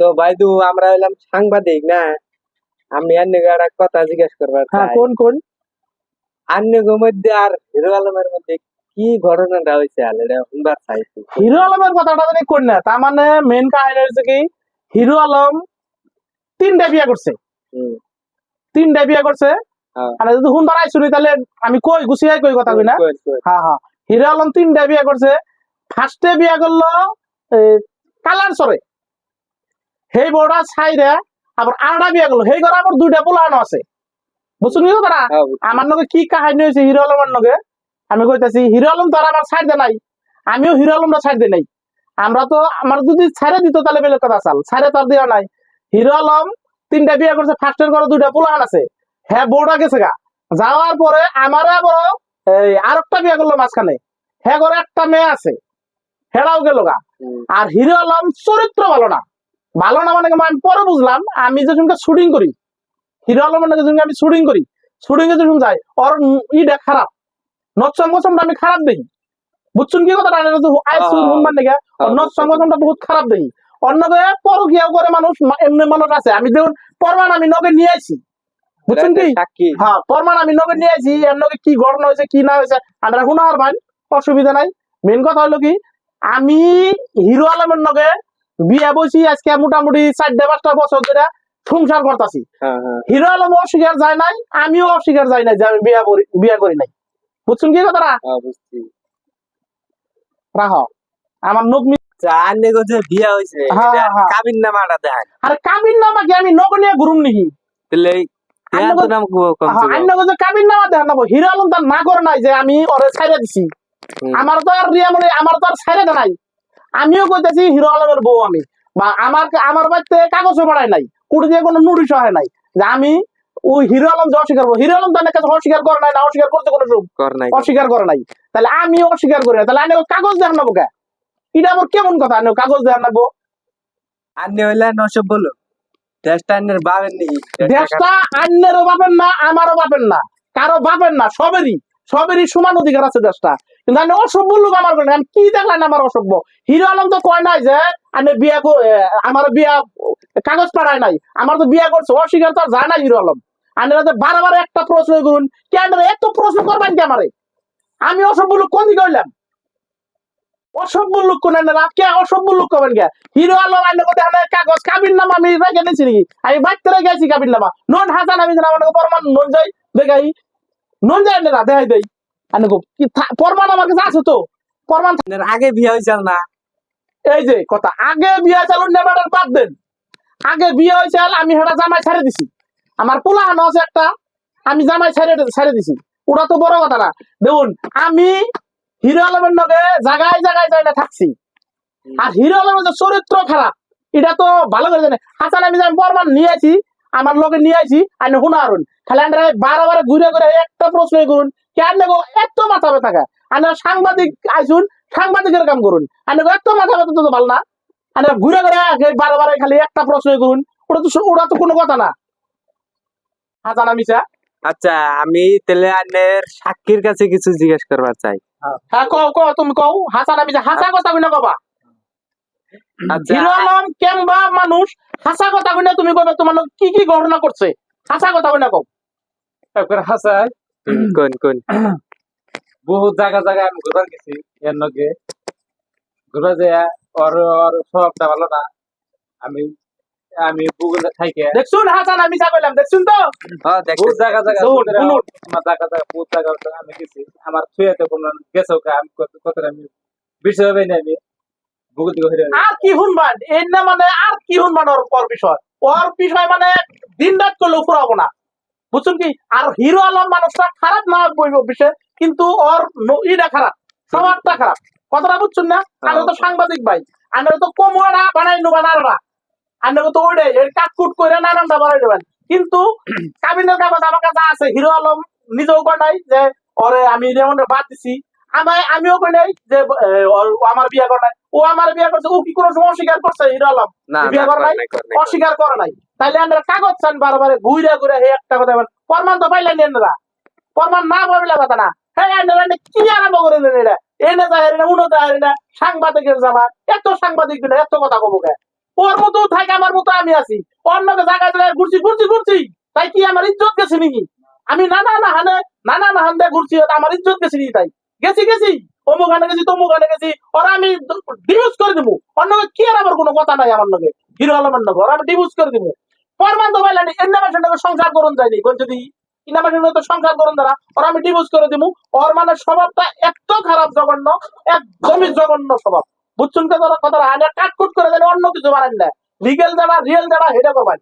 তো ভাইদু আমরা হইলাম সাংবাদিক না? আমি আর একটা কথা জিজ্ঞেস করবার হ্যাঁ কোন কোন? আন্যগো মধ্যে আর হিরো আলমের মধ্যে কি ঘটনাটা হয়েছে আর? এটা শুনবার চাইছি হিরো আলমের কথাটা জানি কোন না? তার মানে মেন কাহিনী হচ্ছে কি হিরো আলম তিনটা বিয়ে করছে। তিনটা বিয়ে করছে। হ্যাঁ। আর যদি হুন দাঁড়াই শুনি তাহলে আমি কই গুছিয়ে কই কথা কই না। হ্যাঁ হ্যাঁ। হিরো আলম তিনটা বিয়ে করছে। ফার্স্টে বিয়ে করল কালার সরে সেই বড়া ছাইরে আবার আড়া বিয়া করল সেই ঘরে আবার দুইটা পোলানো আছে। বুঝছেন কি তারা। আমার নগে কি কাহিনী হয়েছে হিরো আলমের নগে আমি কইতাছি হিরো আলম তো আর আমার ছাড় দে নাই? আমিও হিরো আলমটা ছাড় দে নাই। আমরা তো আমার যদি ছাড়ে দিত তাহলে বেলেগ কথা চাল। ছাড়ে তার দেওয়া নাই। হিরো আলম তিনটা বিয়ে করছে ফার্স্টের ঘরে দুইটা পোলাহান আছে। হ্যাঁ বউটা গেছে গা। যাওয়ার পরে আমার আবার এই আরেকটা বিয়ে করল মাঝখানে। হ্যাঁ ঘরে একটা মেয়ে আছে। হেরাও গেল গা। আর হিরো আলম চরিত্র ভালো না। ভালো না মানে আমি পরে বুঝলাম আমি যে শুটিং করি হিরো আলমের যেদিনকে আমি শুটিং করি শুটিং এ যখন যাই ওর ইটা খারাপ নট সংগঠনটা আমি খারাপ দেখি। বুঝছেন কি কথা সংগঠনটা বহুত খারাপ দেখি। অন্যকে পরকিয়াও করে মানুষ এমনি মানুষ আছে। আমি দেখুন প্রমাণ আমি নগে নিয়ে আইছি। বুঝছেন কি? হ্যাঁ প্রমাণ আমি নগে নিয়ে আইছি এর নগে কি ঘটনা হয়েছে কি না হয়েছে আমরা আর ভাই অসুবিধা নাই। মেন কথা হলো কি আমি হিরো আলমের নগে বিয়ে বসি আজকে মোটামুটি চারটে পাঁচটা বছর ধরে সংসার করতেছি। হ্যাঁ হ্যাঁ। হিরো আলম অস্বীকার যায় নাই আমিও অস্বীকার যাই নাই যে আমি বিয়া করি বিয়া করি নাই। বুঝছেন কি কথাটা? হ্যাঁ, রাহ আমার নোক মি- আন্যগো যে বিয়া হয়েছে এটা। কাবিন নামাটা দেখান। আরে কাবিন নামা কি? আমি নক নিয়ে ঘুরুম নাকি তাহলে এই দেহার তো নাম কো- কমছে কম। অন্য যে কাবিন নামা দেন নেব হিরো আলম তার না নাই যে আমি ওরে দিছি। হুম, আমার তো আর রিয়া মনে আমার তো আর দেয় নাই। আমিও কইতেছি হিরো আলমের বউ আমি। বা আমার আমার বাড়িতে কাগজও পড়ায় নাই কুড়ি দিয়ে কোনো নোটিশ হয় নাই যে আমি ওই হিরো আলম যে অস্বীকার করব। হিরো আলম তার কাছে অস্বীকার করে নাই না অস্বীকার করতে কোনো অস্বীকার করে নাই। তাহলে আমি অস্বীকার করি না। তাহলে আমি কাগজ দেখান নেব কে? এটা আমার কেমন কথা? আমি কাগজ দেখান নেব আন্য হইলে নসব বলো দেশটা নেই অন্যেরও বাপের না আমারও বাপের না। কারও বাপের না সবেরই। সবেরই সমান অধিকার আছে দেশটা। কিন্তু আমি অসভ্য লোক আমার করে আমি কি দেখলেন আমার অসভ্য? হিরো আলম তো কয় নাই যে, আমি বিয়া আমার বিয়া কাগজ পাঠায় নাই। আমার তো বিয়া করছে, অস্বীকার তো যায় না হিরো আলম। আপনারা বারবার একটা প্রশ্ন করুন কেন এত প্রশ্ন করবেন কি আমারে? আমি অসভ্য লোক কোন দিকে হইলাম? অসভ্য লোক কোন কে অসভ্য লোক করবেন কে? হিরো আলম আইনে কথা আনে কাগজ, কাবির নাম আমি রেখে নিয়েছি নাকি? আমি রেখে গেছি কাবির নামা। নন হাসান আমি আমার পরমান নন যাই, দেখাই। নন যায় না দেখাই দেই। আনে গো কি প্রমাণ আমার কাছে আছে তো। প্রমাণ আগে বিয়া হয়েছে না। এই যে কথা আগে বিয়ে চালু নেবারের বাদ দেন আগে বিয়ে হয়েছে আমি হেটা জামাই ছেড়ে দিছি। আমার আছে একটা আমি জামাই ছেড়ে ছেড়ে দিছি। ওটা তো বড় কথা না। দেখুন আমি হিরো আলমের নগে জায়গায় জায়গায় না থাকছি। আর হিরো আলমের যে চরিত্র খারাপ এটা তো ভালো করে জানে। হাসান আমি যে আমি প্রমাণ নিয়ে আছি আমার লগে নিয়ে আইছি আর শুনা আরুন খালি আমরা বারে বারে ঘুরে ঘুরে একটা প্রশ্ন করুন কেন নেব এত মাথা ব্যথা আর সাংবাদিক আইসুন সাংবাদিকের কাম করুন। আর এত মাথা ব্যথা তো ভালো না। আর ঘুরে ঘুরে বারে বারে খালি একটা প্রশ্ন করুন ওটা তো ওটা তো কোনো কথা না। আচ্ছা আমি তাহলে সাক্ষীর কাছে কিছু জিজ্ঞেস করবার চাই। হ্যাঁ কও কও তুমি কও। হাসান আমি চা হাসা কথা কই না কবা। আচ্ছা। হিরো আলম কেমবা মানুষ হাসা কথা কই না তুমি কবে তোমার কি কি ঘটনা করছে? হাসা কথা কই না কও। একবার হাসায় কোন কোন? বহুত জায়গা জায়গায় আমি ঘুরবার গেছি এর নগে ঘুরবা যায় ওর ওর স্বভাবটা ভালো না। আমি আমি গুগলে থাইকে। দেখছুন হাসান আমি চা কইলাম দেখছুন তো? হ্যাঁ দেখো বহুত জায়গা জায়গা ঘুরে আমার জায়গা জায়গা বহুত জায়গা জায়গা আমি গেছি। আমার ছুঁয়েতে কোনো গেছে আমি কত কত আমি বিষয় হবে না আমি। থেকে আর কি শুনবান? এই না মানে আর কি শুনবান ওর ওর বিষয়? ওর বিষয় মানে দিন রাত করলেও ফুরাবো না। বুঝছেন কি? আর হিরো আলম মানুষটা খারাপ না বিষয় কিন্তু ওর ইটা খারাপ স্বভাবটা খারাপ। কথাটা বুঝছেন না? তো সাংবাদিক ভাই আমরা তো কমুয়ারা বানাই নেবেন আররা আমরা তো ওইটাই কাটকুট করে নানানটা বানাই নেবেন কিন্তু কাবিনের কাগজ আমার কাছে আছে হিরো আলম নিজেও কয় নাই যে ওরে আমি যেমন বাদ দিছি আমি আমিও কই নাই যে আমার বিয়ে করে নাই। ও আমার বিয়ে করছে ও কি কোনো সময় অস্বীকার করছে হিরো আলম? না বিয়ে না, কর নাই? নাই, কর নাই, কর নাই। অস্বীকার করে নাই। তাইলে আমরা কাগজ চান বারবার ঘুরে ঘুরে হে একটা কথা প্রমাণ তো পাইলেন এনারা প্রমাণ না পাইলে কথা না। হ্যাঁ এনারা এনে কি আরম্ভ করে দিলেন এটা এনে যায় না উনো যায় না সাংবাদিকের জামা এত সাংবাদিক দিলে এত কথা কবো কে? ওর মতো থাকে আমার মতো আমি আছি। অন্যকে জায়গায় জায়গায় ঘুরছি ঘুরছি ঘুরছি। তাই কি আমার ইজ্জত গেছে নাকি আমি নানা না না হানে নানা না হান দিয়ে ঘুরছি আমার ইজ্জত গেছে নাকি তাই। গেছি গেছি। অমুক হানে গেছি, তমুক হানে গেছি। আমি ডিভোর্স করে দিব। অন্যকে কি আর আমার কোনো কথা নাই আমার লগে? হিরো আলমের লগে। ওরা আমি ডিভোর্স করে সংসার করুন যায়নি কি তো সংসার করুন দ্বারা ওরা আমি ডিভোর্স করে দিব। ওর মানে স্বভাবটা এত খারাপ জঘন্য, একদমই জঘন্য স্বভাব। বুঝছেন কথা আগে কাটকুট করে দেন অন্য কিছু বানান না। লিগেল যারা রিয়েল যারা, হেডে করবেন